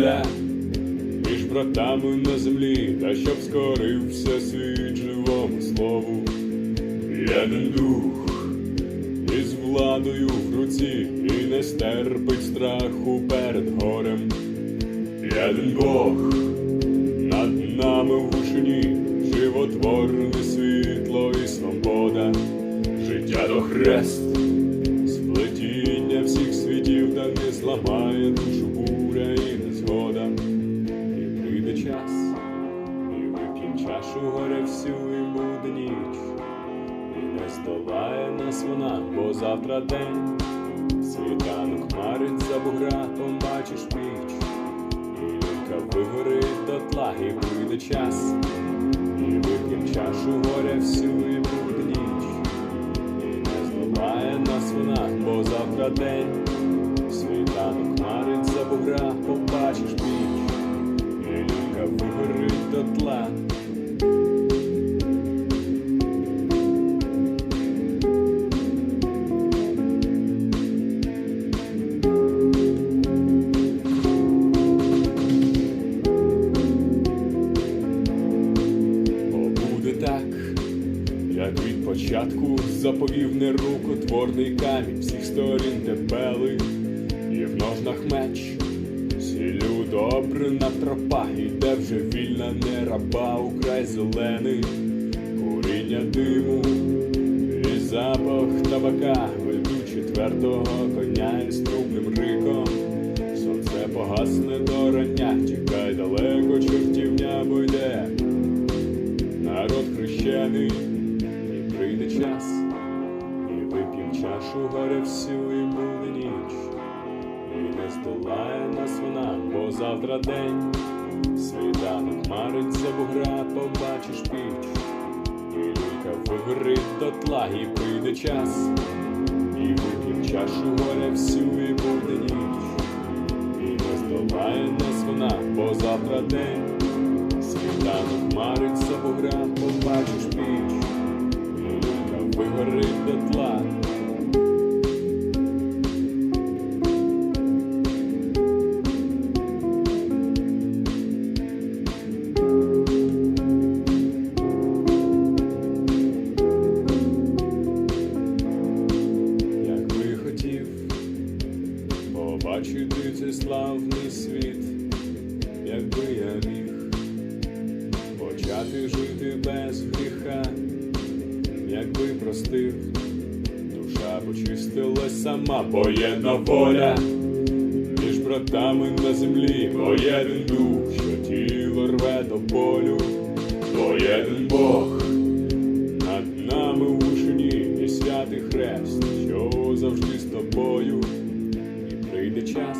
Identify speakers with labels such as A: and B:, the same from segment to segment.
A: воля між братами на землі, та щоб скорився світ живому слову. Єдин дух із владою в руці і не стерпить страху перед горем. Єдин Бог над нами в вишині, животворне світло і свобода, життя до хрест, сплетіння всіх світів, та не зламає душу буря і незгода. І прийде час, і вип'єм чашу горя всю і буде ніч. І не здолає нас вона, бо завтра день. Світанок хмарить за бугра, побачиш піч. І люлька вигорить до тла, і прийде час. І вип'єм чашу горя всю і буде ніч. І не здолає нас вона, бо завтра день. Світанок хмарить за бугра, вигорить до тла. Бо буде так, як від початку заповів нерукотворний камінь всіх сторін тепели, і в ножнах меч. Сілю добрина тропа, іде вже вільна не раба, украй зелений, куріння диму і запах табака, веду четвертого коня із трупним риком. Сонце погасне до рання, тікай далеко, чортівня бо народ хрещений, і прийде час, і вип'єм чашу горя всю, і буде ніч, і не здолає нас вона, бо завтра день, світанок марить за бугра, побачиш піч, і люлька вигорить до тла, і прийде час, і вип'єм чашу горя всю, і буде ніч, і не здолає нас вона, бо завтра день. Світанок марить за бугра, побачиш піч, і Люлька вигорить до тла. Простив, душа почистилась сама, воєнна воля. Між братами на землі, воєдин дух, що тіло рве до болю, воєдин Бог. Над нами у вишині і святий хрест, що завжди з тобою, і прийде час,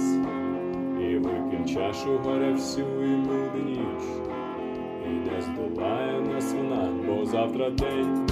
A: і вип'єм чашу горя всю і буде ніч. І не здолає нас вона, бо завтра день